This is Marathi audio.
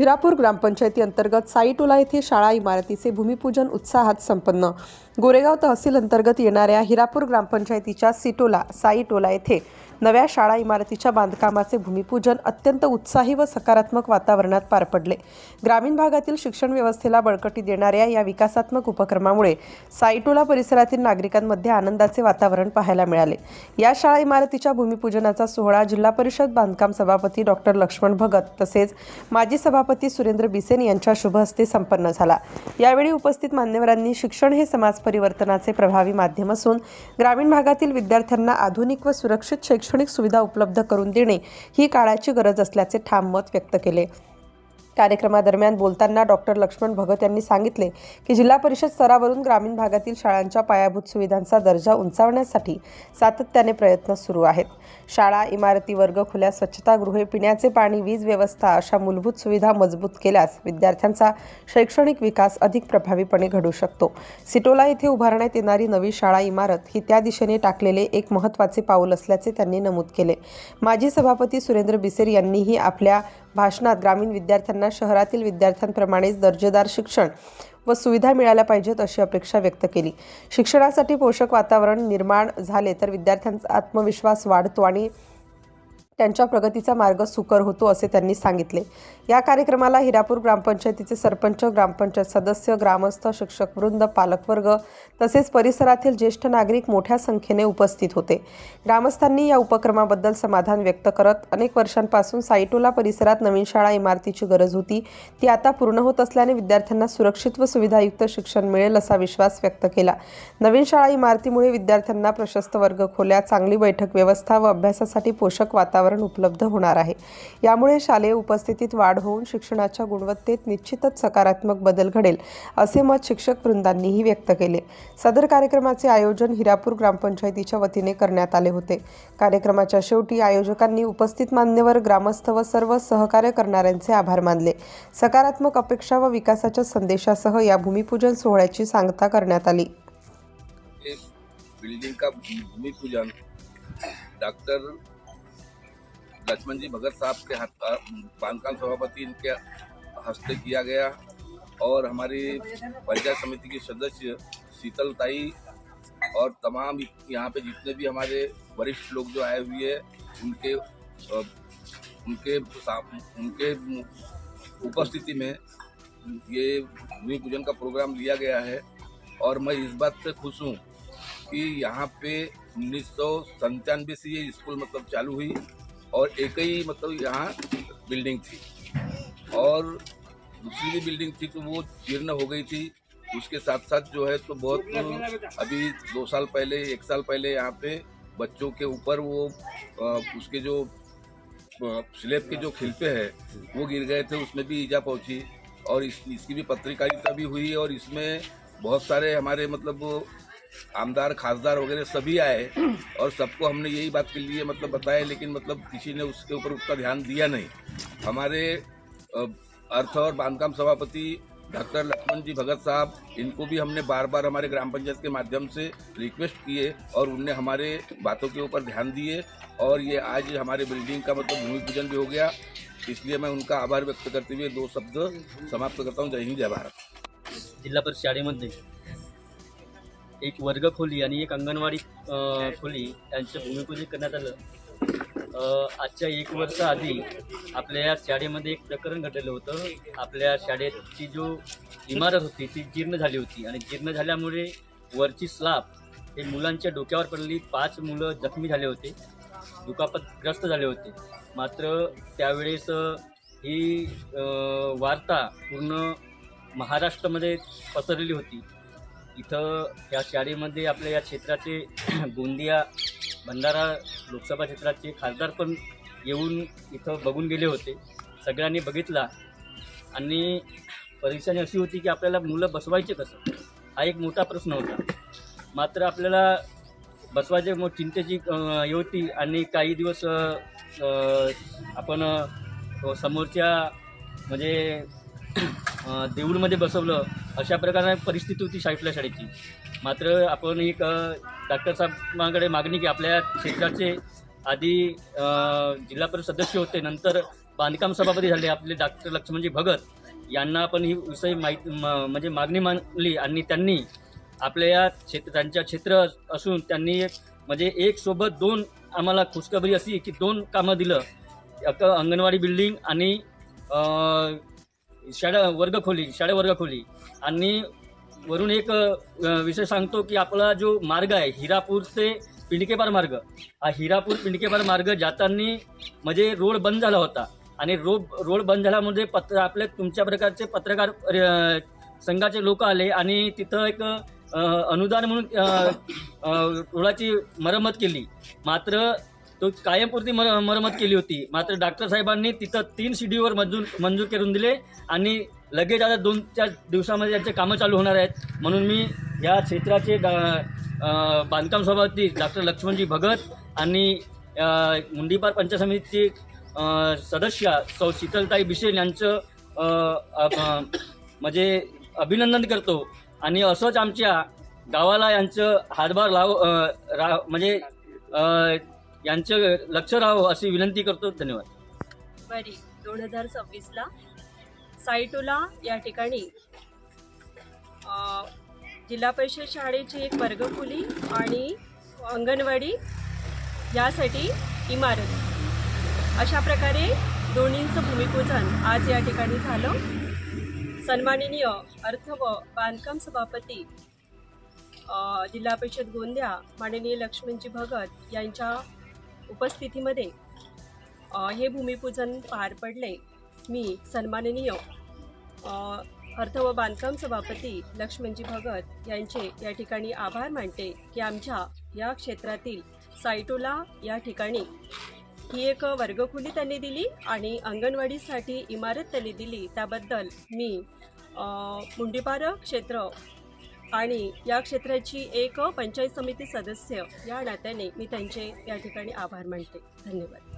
हिरापूर ग्रामपंचायती अंतर्गत साईटोला येथे शाळा इमारतीचे भूमिपूजन उत्साहात संपन्न. गोरेगाव तहसील अंतर्गत येणाऱ्या हिरापूर ग्रामपंचायतीच्या सिटोला साईटोला येथे नव्या शाळा इमारतीच्या बांधकामाचे भूमिपूजन अत्यंत उत्साही व सकारात्मक वातावरणात पार पडले. ग्रामीण भागातील शिक्षण व्यवस्थेला बळकटी देणाऱ्या या विकासात्मक उपक्रमामुळे साईटोला परिसरातील नागरिकांमध्ये आनंदाचे वातावरण पाहायला मिळाले. या शाळा इमारतीच्या भूमिपूजनाचा सोहळा जिल्हा परिषद बांधकाम सभापती डॉक्टर लक्ष्मण भगत तसेच माजी सभापती सुरेंद्र बिसेन यांच्या शुभ हस्ते संपन्न झाला. यावेळी उपस्थित मान्यवरांनी शिक्षण हे समाज परिवर्तनाचे प्रभावी माध्यम असून ग्रामीण भागातील विद्यार्थ्यांना आधुनिक व सुरक्षित शैक्षणिक सुविधा उपलब्ध करून देणे ही काळाची गरज असल्याचे ठाम मत व्यक्त केले. कार्यक्रमादरम्यान बोलताना डॉक्टर लक्ष्मण भगत यांनी सांगितले की जिल्हा परिषद स्तरावरून ग्रामीण भागातील शाळांच्या पायाभूत सुविधांचा दर्जा उंचावण्यासाठी सातत्याने प्रयत्न सुरू आहेत. शाळा इमारती वर्ग खुल्या स्वच्छतागृहे पिण्याचे पाणी वीज व्यवस्था अशा मूलभूत सुविधा मजबूत केल्यास विद्यार्थ्यांचा शैक्षणिक विकास अधिक प्रभावीपणे घडू शकतो. सिटोला येथे उभारण्यात येणारी नवी शाळा इमारत ही त्या दिशेने टाकलेले एक महत्त्वाचे पाऊल असल्याचे त्यांनी नमूद केले. माजी सभापती सुरेंद्र बिसेर यांनीही आपल्या भाषणात ग्रामीण विद्यार्थ्यांना शहरातील विद्यार्थ्यांप्रमाणेच दर्जेदार शिक्षण व सुविधा मिळाल्या पाहिजेत अशी अपेक्षा व्यक्त केली. शिक्षणासाठी पोषक वातावरण निर्माण झाले तर विद्यार्थ्यांचा आत्मविश्वास वाढतो आणि त्यांच्या प्रगतीचा मार्ग सुकर होतो असे त्यांनी सांगितले. या कार्यक्रमाला हिरापूर ग्रामपंचायतीचे सरपंच ग्रामपंचायत सदस्य ग्रामस्थ शिक्षक वृंद पालकवर्ग तसेच परिसरातील ज्येष्ठ नागरिक मोठ्या संख्येने उपस्थित होते. ग्रामस्थांनी या उपक्रमाबद्दल समाधान व्यक्त करत अनेक वर्षांपासून साईटोला परिसरात नवीन शाळा इमारतीची गरज होती. ती आता पूर्ण होत असल्याने विद्यार्थ्यांना सुरक्षित व सुविधायुक्त शिक्षण मिळेल असा विश्वास व्यक्त केला. नवीन शाळा इमारतीमुळे विद्यार्थ्यांना प्रशस्त वर्ग खोल्या चांगली बैठक व्यवस्था व अभ्यासासाठी पोषक वातावरण उपलब्ध होणार आहे. यामुळे शालेय उपस्थितीत वाढ होऊन शिक्षणाच्या गुणवत्तेत निश्चितच सकारात्मक बदल घडेल असे मत शिक्षक वृंदांनीही व्यक्त केले. सदर कार्यक्रमाचे आयोजन हिरापूर ग्रामपंचायतीच्या वतीने करण्यात आले होते. कार्यक्रमाच्या शेवटी आयोजकांनी उपस्थित मान्यवर ग्रामस्थ व सर्व सहकार्य करणाऱ्यांचे आभार मानले. सकारात्मक अपेक्षा व विकासाच्या संदेशासह या भूमिपूजन सोहळ्याची सांगता करण्यात आली. बिल्डिंग का भूमिपूजन? डॉक्टर लक्ष्मण जी भगत साहब के बांधकाम सभापति इनके हस्ते किया गया और हमारी पंचायत समिति की सदस्य शीतल ताई और तमाम यहाँ पे जितने भी हमारे वरिष्ठ लोग जो आए हुए हैं, उनके उनके उनके उपस्थिति में ये भूमि पूजन का प्रोग्राम लिया गया है और मैं इस बात से खुश हूँ कि यहाँ पे उन्नीस सौ से ये स्कूल मतलब चालू हुई। और एक ही मतलब यहाँ बिल्डिंग थी। और दूसरी भी बिल्डिंग थी तो वो जीर्ण हो गई थी। उसके साथ साथ जो है तो बहुत अभी दो साल पहले, एक साल पहले यहाँ पे बच्चों के ऊपर वो उसके जो स्लेब के जो खिलपे हैं, वो गिर गए थे, उसमें भी ईजा पहुँची। और इस, इसकी भी पत्रकारिता भी हुई और इसमें बहुत सारे हमारे मतलब आमदार, खासदार वगैरह सभी आए और सबको हमने यही बात के लिए मतलब बताया, लेकिन मतलब किसी ने उसके ऊपर उतना ध्यान दिया नहीं। हमारे अर्थ और बांधकाम सभापति डॉक्टर लक्ष्मण जी भगत साहब, इनको भी हमने बार बार हमारे ग्राम पंचायत के माध्यम से रिक्वेस्ट किए और उनने हमारे बातों के ऊपर ध्यान दिए और ये आज हमारे बिल्डिंग का मतलब भूमि पूजन भी हो गया। इसलिए मैं उनका आभार व्यक्त करते हुए दो शब्द समाप्त करता हूँ। जय हिंद, जय भारत। जिल्हा परिषद एक वर्ग खोली आणि एक अंगणवाडी खोली यांचं भूमिपूजन करण्यात आलं. आजच्या एक वर्ष आधी आपल्या या शाळेमध्ये एक प्रकरण घडलेलं होतं. आपल्या शाळेची जो इमारत होती ती जीर्ण झाली होती आणि जीर्ण झाल्यामुळे वरची स्लाब हे मुलांच्या डोक्यावर पडली. पाच मुलं जखमी झाले होते दुखापतग्रस्त झाले होते. मात्र त्यावेळेस ही वार्ता पूर्ण महाराष्ट्रामध्ये पसरलेली होती. इथं या शाळेमध्ये आपल्या या क्षेत्राचे गोंदिया भंडारा लोकसभा क्षेत्राचे खासदार पण येऊन इथं बघून गेले होते. सगळ्यांनी बघितला. आणि परीक्षाने अशी होती की आपल्याला मुलं बसवायचे कसं? हा एक मोठा प्रश्न होता. मात्र आपल्याला बसवायचे मग चिंतेची हे होती आणि काही दिवस आपण समोरच्या म्हणजे देऊळमध्ये बसवलं अशा प्रकारे परिस्थिती होती शाळेतल्या शाळेची. मात्र आपण एक डॉक्टर साहेबांकडे मागणी की आपल्या क्षेत्राचे आधी जिल्हा परिषद सदस्य होते नंतर बांधकाम सभापती झाले आपले डॉक्टर लक्ष्मणजी भगत यांना आपण ही विषय माहिती म- म्हणजे मागणी मांडली आणि त्यांनी आपल्या या क्षेत्र त्यांच्या क्षेत्र असून त्यांनी म्हणजे एक सोबत दोन आम्हाला खुशखबरी अशी की दोन कामं दिलं. एक अंगणवाडी बिल्डिंग आणि शाळा वर्गखोली शाळा वर्गखोली आणि वरून एक विषय सांगतो की आपला जो मार्ग आहे हिरापूर ते पिंडकेपार मार्ग. हा हिरापूर पिंडकेपार मार्ग जाताना म्हणजे रोड बंद झाला होता. आणि रोड रोड बंद झाल्यामध्ये पत्र आपले तुमच्या प्रकारचे पत्रकार संघाचे लोक आले आणि तिथं एक अनुदान म्हणून रोडाची मरम्मत केली. मात्र तो कायमपुरती मर मरम्मत केली होती. मात्र डॉक्टर साहेबांनी तिथं तीन शिडीवर मंजूर मंजूर करून दिले आणि लगेच आता दोन चार दिवसामध्ये त्यांचे कामं चालू होणार आहेत. म्हणून मी या क्षेत्राचे डा बांधकाम सभापती डॉक्टर लक्ष्मणजी भगत आणि मुंडीपार पंचायत समितीचे सदस्य सौ शीतलताई बिशेल यांचं म्हणजे अभिनंदन करतो. आणि असंच आमच्या गावाला यांचं हातभार लाव रा म्हणजे यांचं लक्ष राहावं अशी विनंती करतो. धन्यवाद. बरी. दोन हजार सव्वीसला साईटोला या ठिकाणी जिल्हा परिषद शाळेची एक वर्गखोली आणि अंगणवाडी यासाठी इमारत. अशा प्रकारे दोन्हींचं भूमिपूजन आज या ठिकाणी झालं. सन्माननीय अर्थ व बांधकाम सभापती जिल्हा परिषद गोंदिया माननीय लक्ष्मणजी भगत यांच्या उपस्थितीमध्ये हे भूमिपूजन पार पडले. मी सन्माननीय अर्थ व बांधकाम सभापती लक्ष्मणजी भगत यांचे या ठिकाणी आभार मानते की आमच्या या क्षेत्रातील सायटोला या ठिकाणी ही एक वर्गखोली त्यांनी दिली आणि अंगणवाडीसाठी इमारत त्यांनी दिली. त्याबद्दल मी मुंडीपार क्षेत्र आणि या क्षेत्राची एक पंचायत समिती सदस्य या नात्याने मी त्यांचे या ठिकाणी आभार मानते. धन्यवाद.